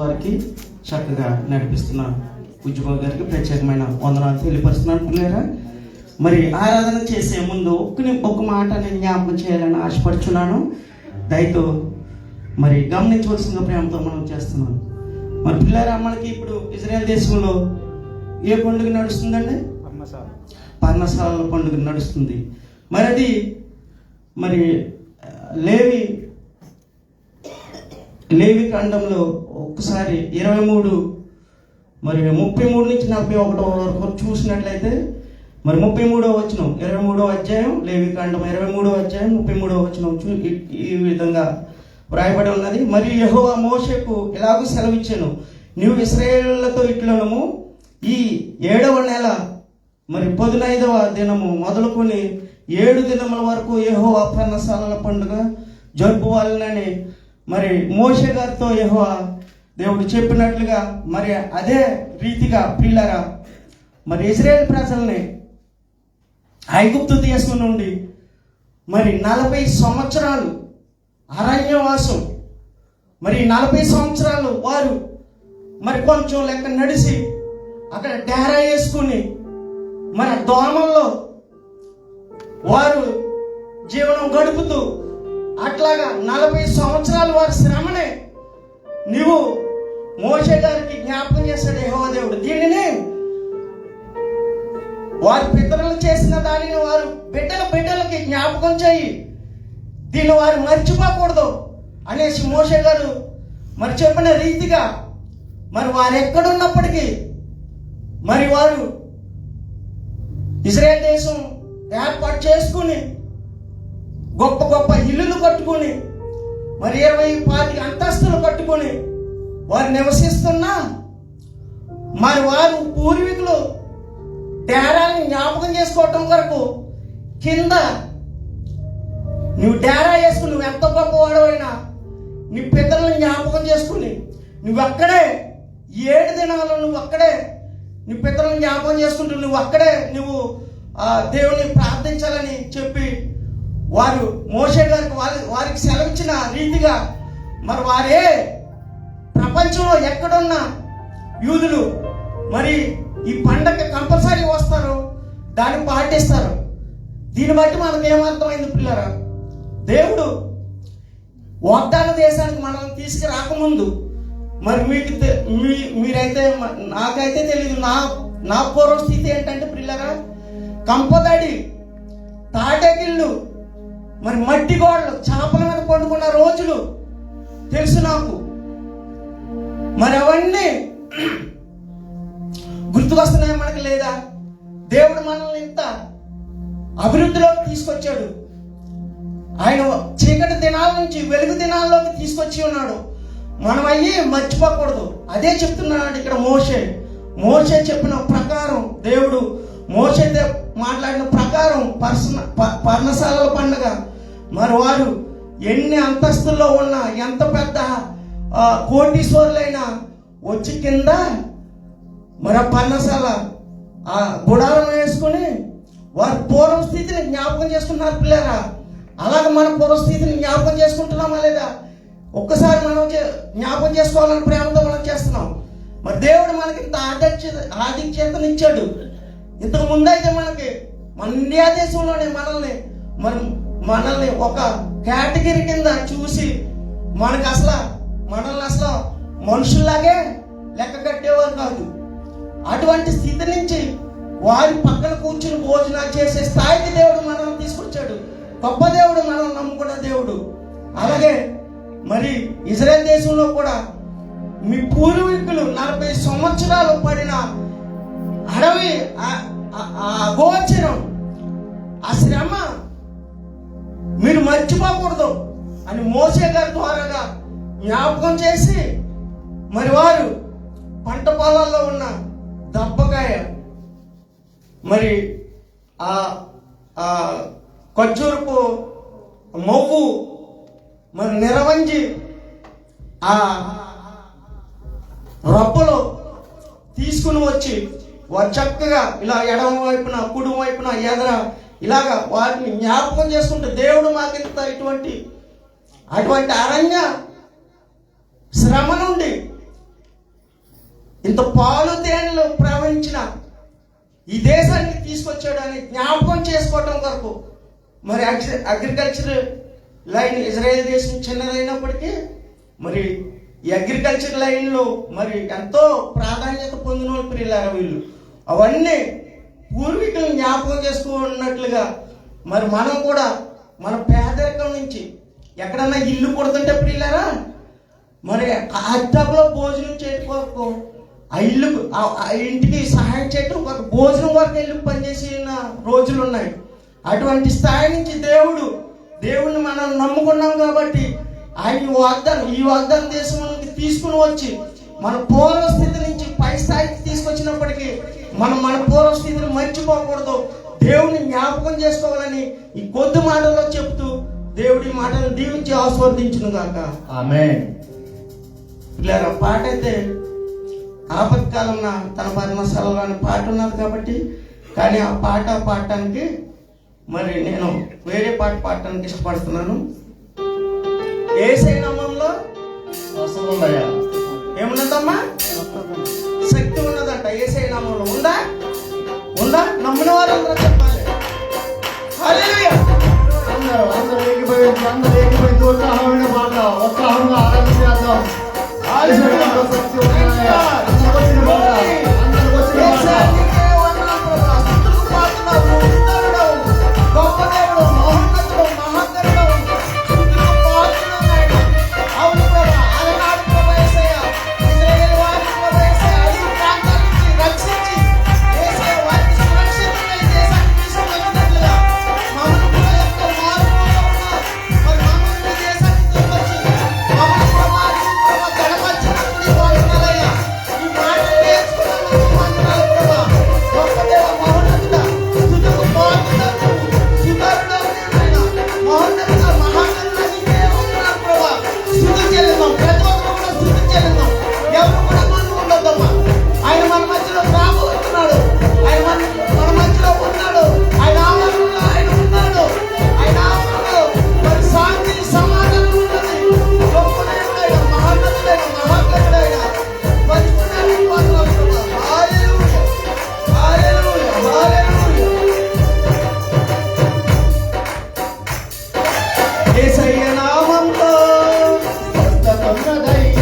వారికి చక్కగా నడిపిస్తున్న ఉజ్జుబాబు గారికి ప్రత్యేకమైన వందనాలు తెలియపరుస్తున్నాను పిల్లరా మరి ఆరాధన చేసే ముందు ఒక్క ఒక మాట నేను జ్ఞాపకం చేయాలని ఆశపడుచున్నాను. దయతో మరి గమనించవలసిన ప్రేమతో మనం చేస్తున్నాం. మరి పిల్లరా మనకి ఇప్పుడు ఇజ్రాయెల్ దేశంలో ఏ పండుగ నడుస్తుందండి? పర్ణశాలల పండుగ నడుస్తుంది. మరి అది మరి లేవి లేవి ఖండంలో ఒక్కసారి ఇరవై మూడు మరి ముప్పై మూడు నుంచి నలభై ఒకటో వరకు చూసినట్లయితే మరి ముప్పై మూడో వచనం ఇరవై మూడో అధ్యాయం లేవికాండం ఇరవై మూడో అధ్యాయం ముప్పై మూడో వచనం చూ ఈ- విధంగా వ్రాయబడి ఉన్నది. మరి యెహోవా మోషకు ఇలాగూ సెలవిచ్చాను నువ్వు ఇస్రాయేళ్ళతో ఇట్లనము ఈ ఏడవ నెల మరి పదునైదవ దినము మొదలుకొని ఏడు దినముల వరకు యెహోవా పర్ణశాలల పండుగ జరుపుకోవాలని మరి మోషే గారితో యహో దేవుడు చెప్పినట్లుగా మరి అదే రీతిగా ప్రియులరా మరి ఇజ్రాయేల్ ప్రజల్ని ఐగుప్తు దేశం నుండి మరి నలభై సంవత్సరాలు అరణ్యవాసం మరి నలభై సంవత్సరాలు వారు మరి కొంచెం లెక్క నడిచి అక్కడ డేరా వేసుకుని మరి దోమల్లో వారు జీవనం గడుపుతూ అట్లాగా నలభై సంవత్సరాలు వారి శ్రమనే నువ్వు మోషే గారికి జ్ఞాపకం చేశాడు యెహోవా దేవుడు. దీనిని వారి పితరులు చేసిన దానిని వారు బిడ్డల బిడ్డలకి జ్ఞాపకం చేయి. దీన్ని వారు మర్చిపోకూడదు అనేసి మోషే గారు మరి చెప్పిన రీతిగా మరి వారు ఎక్కడున్నప్పటికీ మరి వారు ఇజ్రాయెల్ దేశం ఏర్పాటు చేసుకుని గొప్ప గొప్ప ఇల్లులు కట్టుకుని మరి ఇరవై పాతి అంతస్తులు పట్టుకొని వారు నివసిస్తున్నా? మరి వారు పూర్వీకులు డేరాని జ్ఞాపకం చేసుకోవటం కొరకు కింద నువ్వు డేరా వేసుకుని నువ్వు ఎంత గొప్పవాడవైనా నీ పితరులను జ్ఞాపకం చేసుకుని నువ్వు అక్కడే ఏడు దినాలు నువ్వు అక్కడే నీ పితరులను జ్ఞాపకం చేసుకుంటూ నువ్వు అక్కడే నువ్వు ఆ, దేవుని ప్రార్థించాలని చెప్పి వారు మోషే గారికి వారి వారికి సెలవిచ్చిన రీతిగా మరి వారే ప్రపంచంలో ఎక్కడున్న యూదులు మరి ఈ పండగ కంపల్సరీ వస్తారు దాన్ని పాటిస్తారు. దీన్ని బట్టి మనకు ఏమర్థమైంది పిల్లరా? దేవుడు వాగ్దాన దేశానికి మనల్ని తీసుకురాకముందు మరి మీకు మీ మీరైతే నాకైతే తెలియదు నా నా పూర్వ స్థితి ఏంటంటే పిల్లరా కంపదడి తాటగిళ్ళు మరి మట్టి గోడలు చేపల మీద పండుకున్న రోజులు తెలుసు నాకు. మరి అవన్నీ గుర్తుకొస్తున్నాయి మనకి లేదా? దేవుడు మనల్ని ఇంత అభివృద్ధిలోకి తీసుకొచ్చాడు. ఆయన చీకటి దినాల నుంచి వెలుగు దినాల్లోకి తీసుకొచ్చి ఉన్నాడు. మనం అయ్యి మర్చిపోకూడదు. అదే చెప్తున్నాడు ఇక్కడ మోషే. మోషే చెప్పిన ప్రకారం దేవుడు మోషే దే- మాట్లాడిన ప్రకారం పర్సన ప- పర్ణశాలల పండుగ మరి వారు ఎన్ని అంతస్తుల్లో ఉన్న ఎంత పెద్ద కోటీశ్వరులైనా వచ్చి కింద మరి ఆ పర్ణశాల ఆ గుడారం వేసుకుని వారి పూర్వ స్థితిని జ్ఞాపకం చేసుకుంటున్నారు పిల్లరా? అలాగే మన పూర్వ స్థితిని జ్ఞాపకం చేసుకుంటున్నామా లేదా? ఒక్కసారి మనం చే- జ్ఞాపకం చేసుకోవాలని ప్రేమతో మనం చేస్తున్నాం. మరి దేవుడు మనకి ఇంత ఆధిక్యత ఆధిక్యతనిచ్చాడు ఇంతకు ముందు అయితే మనకి మన ఇండియా దేశంలోనే మనల్ని మనం మనల్ని ఒక కేటగిరీ కింద చూసి మనకు అసలు మనల్ని అసలు మనుషుల్లాగే లెక్క కట్టేవారు కాదు. అటువంటి స్థితి నుంచి వారి పక్కన కూర్చుని భోజనాలు చేసే స్థాయికి దేవుడు మనల్ని తీసుకొచ్చాడు. గొప్ప దేవుడు మనం నమ్ముకున్న దేవుడు. అలాగే మరి ఇజ్రాయెల్ దేశంలో కూడా మీ పూర్వీకులు నలభై సంవత్సరాలు పడిన అడవి ఆ- అగోచరం ఆ శ్రమ మీరు మర్చిపోకూడదు అని మోసే గారి ద్వారాగా జ్ఞాపకం చేసి మరి వారు పంట పొలాల్లో ఉన్న దప్పకాయ మరి ఆ ఆ ఖర్జూరపు మొవ్వు మరి నిరవంజి ఆ రొప్పలు తీసుకుని వచ్చి వారు చక్కగా ఇలా ఎడమ వైపున కుడి వైపున ఎదర ఇలాగా వాటిని జ్ఞాపకం చేసుకుంటే దేవుడు మాకింత ఇటువంటి అటువంటి అరణ్య శ్రమ నుండి ఇంత పాలు తేనెలు ప్రవహించిన ఈ దేశానికి తీసుకొచ్చాడని జ్ఞాపకం చేసుకోవటం కొరకు మరి అగ్రి అగ్రికల్చర్ లైన్ ఇజ్రాయెల్ దేశం చిన్నదైనప్పటికీ మరి ఈ అగ్రికల్చర్ లైన్లో మరి ఎంతో ప్రాధాన్యత పొందిన వాళ్ళు వీళ్ళు. అవన్నీ పూర్వీకులను జ్ఞాపకం చేసుకున్నట్లుగా మరి మనం కూడా మన పేదరికం నుంచి ఎక్కడన్నా ఇల్లు కొడుతుంటే ప్రియులారా మరి ఆ భోజనం చేయకపో ఆ ఇల్లు ఆ- ఇంటికి సహాయం చేయడం కొరకు భోజనం వరకు ఇల్లు పనిచేసిన రోజులు ఉన్నాయి. అటువంటి స్థాయి నుంచి దేవుడు దేవుడిని మనం నమ్ముకున్నాం కాబట్టి ఆయన ఈ వాగ్దానం ఈ వాగ్దానం దేశంలోకి తీసుకుని వచ్చి మన పూర్వ స్థితి నుంచి పై స్థాయికి తీసుకొచ్చినప్పటికీ మనం మన పూర్వ స్థితిని మర్చిపోకూడదు. దేవుని జ్ఞాపకం చేసుకోవాలని ఈ కొద్ది మాటల్లో చెప్తూ దేవుడి మాటలు దీవించి ఆస్వర్దించును గాక. ఆమె పిల్లరా పాట అయితే ఆపత్కాలంలో తన పద్మశాలలో అనే పాట ఉన్నది కాబట్టి కానీ ఆ పాట పాడటానికి మరి నేను వేరే పాట పాడటానికి ఇష్టపడుతున్నాను. ఏసై నామంలో ఏమున్నదమ్మా? ఉందా? నమ్మిన వారు అందరూ చెప్పాలి అందరూ అందరూ ఏకీభవించి అందరూ ఏకీభవించి. ఉత్సాహమైన మాట ఉత్సాహంగా ఆరాధన చేద్దాం. 我们这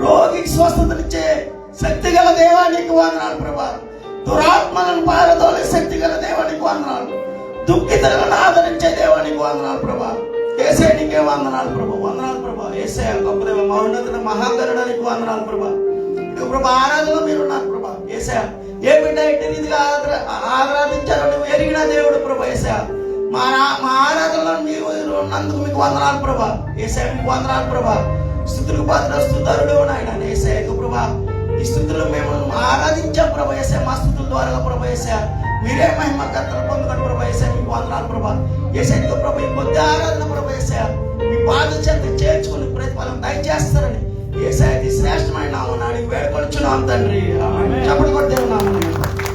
రోగికి స్వస్థతనిచ్చే శక్తి గల దేవానికి వందనాలు ప్రభా. దురాత్మలను పారదోలే శక్తి గల దేవానికి వందనాలు. దుఃఖితలను ఆదరించే దేవానికి వందనాలు ప్రభా. ఏసే నీకే వందనాలు ప్రభా వందనాలు ప్రభా. ఏసే గొప్ప దేవ మహోన్నతుడు మహాగరుడు వందనాలు ప్రభా. ఇక ప్రభా ఆరాధనలో మీరు ఉన్నారు ప్రభా. ఏసే ఏ బిడ్డ ఎట్టి రీతిగా ఆరాధ నువ్వు ఎరిగిన దేవుడు ప్రభా ఏసే. మా మా ఆరాధనలో మీరు ఉన్నందుకు మీకు వందనాలు ప్రభా. ఏసే మీకు వందనాలు ప్రభా. స్థుతులు పాత్ర స్థుతరుడు నాయన. నేసేయకు ప్రభా ఈ స్థుతులు మేము ఆరాధించాం ప్రభా మా స్థుతుల ద్వారా ప్రభా మీరే మహిమ కర్తలు పొందుకొని ప్రభా మీ మీకు వందనాలు ప్రభా. ఏసైతే ప్రభు ఈ కొద్ది ఆరాధన ప్రభా మీ పాద చెంత చేర్చుకుని ప్రతిఫలం దయచేస్తారని ఏ శాయి శ్రేష్టమైన వేడుకొని వేడుకొచ్చున్నాం తండ్రి. చెప్పడం కొట్టేమన్నాము